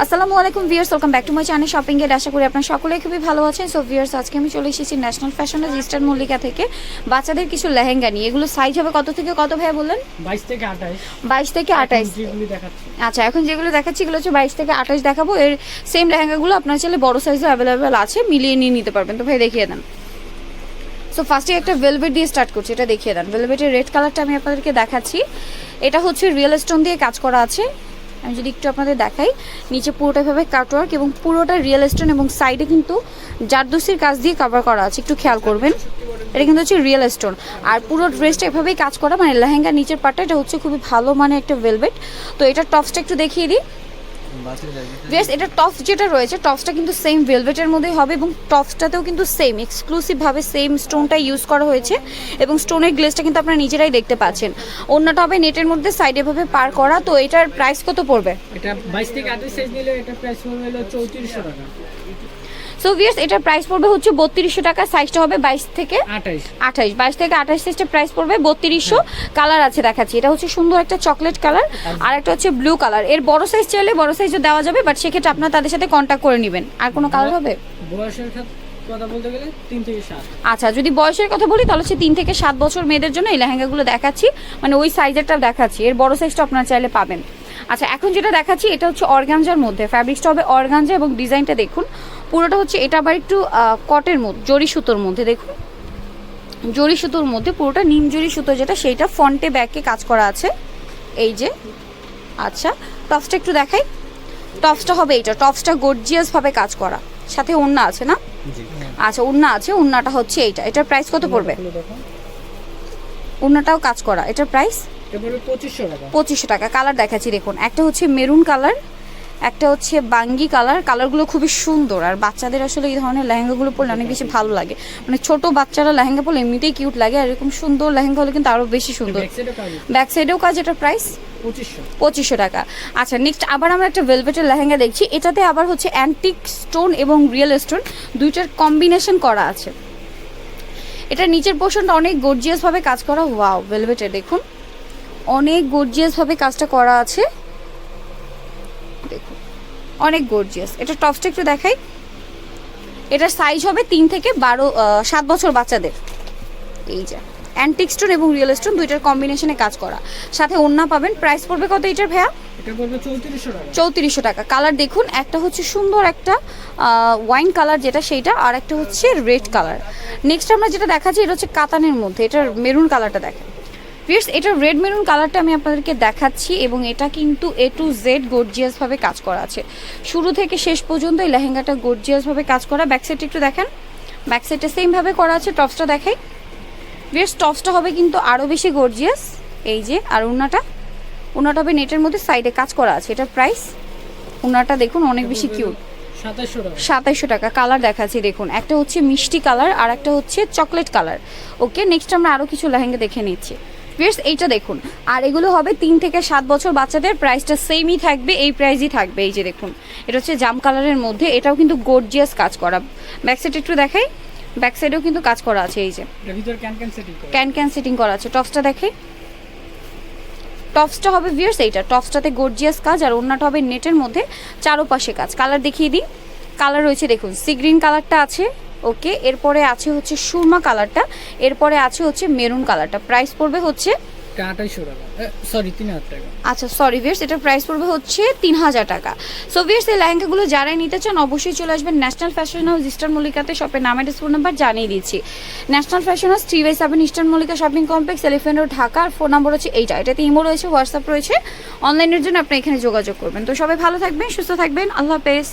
আসসালামু আলাইকুম viewers welcome back to my channel shopping এর আশা করি আপনারা সকলেই খুবই ভালো আছেন। সো ভিউয়ার্স আজকে আমি চলে এসেছি ন্যাশনাল ফ্যাশনের ইস্টার্ন মল্লিকা থেকে। বাচ্চাদের কিছু লেহেঙ্গা নিয়ে। এগুলো সাইজ হবে কত থেকে কত ভাই বললেন? বাইশ থেকে আঠাশ। বাইশ থেকে আঠাইশ যেগুলি দেখাচ্ছি। আচ্ছা এখন যেগুলো দেখাচ্ছি এগুলো হচ্ছে বাইশ থেকে আঠাশ দেখাবো। এর সেম লেহেঙ্গাগুলো আপনার চাইলে বড় সাইজও অ্যাভেলেবেল আছে মিলিয়ে নিয়ে নিতে পারবেন। তো ভাই দেখিয়ে দেন। সো ফার্স্টে একটা ভেলভেট দিয়ে স্টার্ট করছি এটা দেখিয়ে দেন। ভেলভেটের রেড কালারটা আমি আপনাদেরকে দেখাচ্ছি। এটা হচ্ছে রিয়েল স্টোন দিয়ে কাজ করা আছে। আমি যদি একটু আপনাদের দেখাই, নিচে পুরোটা ভাবে কাটওয়ার্ক এবং পুরোটা রিয়েল স্টোন এবং সাইডে কিন্তু জারদুসির কাজ দিয়ে কভার করা আছে, একটু খেয়াল করবেন। এটা কিন্তু হচ্ছে রিয়েল স্টোন আর পুরো ড্রেসটা এভাবেই কাজ করা মানে লেহেঙ্গা নিচের পাটটা এটা হচ্ছে খুবই ভালো মানে একটা ভেলভেট তো এটা টপসটা একটু দেখিয়ে দিই। এটা টপস যেটা রয়েছে টপসটা কিন্তু সেম ভেলভেটের মধ্যেই হবে এবং টপসটাতেও কিন্তু সেম এক্সক্লুসিভভাবে সেম স্টোনটা ইউজ করা হয়েছে এবং স্টোনের গ্লেসটা কিন্তু আপনারা নিজেরাই দেখতে পাচ্ছেন। অন্যটা হবে নেটের মধ্যে সাইডে ভাবে পার করা, তো এটার প্রাইস কত পড়বে? এটা বাইশ থেকে আঠাশ সাইজ নিলে এটা প্রাইস হলো চৌত্রিশশো টাকা। সো ভিয়ার্স এটার প্রাইস পড়বে হচ্ছে বত্রিশশো টাকা সাইজটা হবে বাইশ থেকে আঠাশ বাইশ থেকে আঠাশ সাইজটা প্রাইস পড়বে বত্রিশশো। কালার আছে দেখাচ্ছি। এটা হচ্ছে সুন্দর একটা চকলেট কালার আর একটা হচ্ছে ব্লু কালারের বড় সাইজ চাইলে বড় সাইজও দেওয়া যাবে বাট সেক্ষেত্রে আপনারা তাদের সাথে কন্ট্যাক্ট করে নেবেন। আর কোনো কালার হবে? বয়সের কথা বলতে গেলে তিন থেকে সাত। আচ্ছা যদি বয়সের কথা বলি তাহলে হচ্ছে তিন থেকে সাত বছর মেয়েদের জন্য এই লেহেঙ্গাগুলো দেখাচ্ছি। মানে ওই সাইজেরটা দেখাচ্ছি। এর বড় সাইজটা আপনারা চাইলে পাবেন। আচ্ছা এখন যেটা দেখাচ্ছি এটা হচ্ছে অর্গানজার মধ্যে। ফ্যাব্রিক্সটা হবে অর্গানজা এবং ডিজাইনটা দেখুন। পুরোটা হচ্ছে এটা আবার একটু কটের মধ্যে জরি সুতোর মধ্যে দেখুন। জরি সুতোর মধ্যে পুরোটা নিম জরি সুতো যেটা সেইটা ফন্টে ব্যাকে কাজ করা আছে। এই যে আচ্ছা টপসটা একটু দেখাই। টপসটা হবে এইটা টপসটা গর্জিয়াস ভাবে কাজ করা। সাথে ওড়না আছে না? আচ্ছা ওড়না আছে ওড়নাটা হচ্ছে এইটা। এটার প্রাইস কত পড়বে? ওড়নাটাও কাজ করা। এটার প্রাইস পঁচিশশো টাকা। কালার দেখাচ্ছি দেখুন। একটা হচ্ছে মেরুন কালার একটা হচ্ছে বাঙ্গি কালার কালারগুলো খুবই সুন্দর। আর বাচ্চাদের আসলে এই ধরনের লেহেঙ্গাগুলো পরলে অনেক বেশি ভালো লাগে। মানে ছোট বাচ্চারা লেহেঙ্গা পরলে এমনিতেই কিউট লাগে আর এরকম সুন্দর লেহেঙ্গা হলে কিন্তু আরও বেশি সুন্দর। ব্যাক সাইডেও কাজ এটার প্রাইস পঁচিশশো। টাকা। আচ্ছা নেক্সট আবার আমরা একটা ভেলভেটের লেহেঙ্গা দেখছি। এটাতে আবার হচ্ছে অ্যান্টিক স্টোন এবং রিয়েল স্টোন দুইটার কম্বিনেশন করা আছে। এটা নিচের পোর্শনটা অনেক গর্জিয়াসভাবে কাজ করা। ওয়াও ভেলভেটের দেখুন। অনেক গর্জিয়াসভাবে কাজটা করা আছে। অনেক গর্জিয়াস এটা টপসটা একটু দেখাই। এটার সাইজ হবে তিন থেকে বারো সাত বছর বাচ্চাদের। এই যে অ্যান্টিক স্টোন এবং রিয়েল স্টোন দুইটার কম্বিনেশনে কাজ করা। সাথে ওন্না পাবেন। প্রাইস পড়বে কত এটার ভাইয়া? চৌত্রিশশো টাকা। চৌত্রিশশো টাকা। কালার দেখুন একটা হচ্ছে সুন্দর একটা ওয়াইন কালার যেটা সেইটা আর একটা হচ্ছে রেড কালার নেক্সট আমরা যেটা দেখাচ্ছি এটা হচ্ছে কাতানের মধ্যে। এটার মেরুন কালারটা দেখেন। ফিয়ার্স এটা রেড মেরুন কালারটা আমি আপনাদেরকে দেখাচ্ছি এবং এটা কিন্তু এ টু জেড গর্জিয়াসভাবে কাজ করা আছে। শুরু থেকে শেষ পর্যন্ত এই লেহেঙ্গাটা গর্জিয়াসভাবে কাজ করা। ব্যাক সাইডটা একটু দেখেন। ব্যাক সাইডটা সেমভাবে করা আছে টপসটা দেখাই। ফিয়ার্স টপসটা হবে কিন্তু আরও বেশি গর্জিয়াস এই যে আর উন্নাটা উন্নাটা হবে নেটের মধ্যে সাইডে কাজ করা আছে। এটার প্রাইস উন্নাটা দেখুন অনেক বেশি কিউট সাতাইশশো টাকা। কালার দেখাচ্ছি দেখুন। একটা হচ্ছে মিষ্টি কালার আর একটা হচ্ছে চকলেট কালার ওকে নেক্সট আমরা আরও কিছু লেহেঙ্গা দেখে নিচ্ছি। ফিয়ার্স এইটা দেখুন। আর এগুলো হবে তিন থেকে সাত বছর বাচ্চাদের। প্রাইসটা সেমই থাকবে এই প্রাইসই থাকবে। এই যে দেখুন এটা হচ্ছে জাম কালারের মধ্যে। এটাও কিন্তু গর্জিয়াস কাজ করা। ব্যাক সাইড একটু দেখাই। ব্যাক সাইডেও কিন্তু কাজ করা আছে এই যে। ক্যান ক্যান সেটিং ক্যান ক্যান সেটিং করা আছে। টপসটা দেখে। টপসটা হবে ভিয়ার্স এইটা। টপসটাতে গর্জিয়াস কাজ আর অন্যটা হবে নেটের মধ্যে। চারোপাশে কাজ। কালার দেখিয়ে দিই। কালার রয়েছে দেখুন সি গ্রিন কালারটা আছে। ওকে এরপরে আছে হচ্ছে সুরমা কালারটা এরপরে আছে হচ্ছে মেরুন কালারটা। প্রাইস পড়বে হচ্ছে এটা আচ্ছা সরি ভিয়ার্স এটার প্রাইস পড়বে হচ্ছে তিন হাজার টাকা। সো ভিয়ার্স এই লেহেঙ্গাগুলো যারাই নিতে চান অবশ্যই চলে আসবেন ন্যাশনাল ফ্যাশন হাউস ইস্টার্ন মল্লিকাতে শপের নাম অ্যাড্রেস ফোন নাম্বার জানিয়ে দিচ্ছি। National Fashion House three by seven Eastern Mallika shopping complex Elephant Road Dhaka R phone number হচ্ছে এইটা। এটাতে ইমো রয়েছে হোয়াটসঅ্যাপ রয়েছে। অনলাইনের জন্য আপনি এখানে যোগাযোগ করবেন। তো সবাই ভালো থাকবেন সুস্থ থাকবেন। আল্লাহ হাফেজ।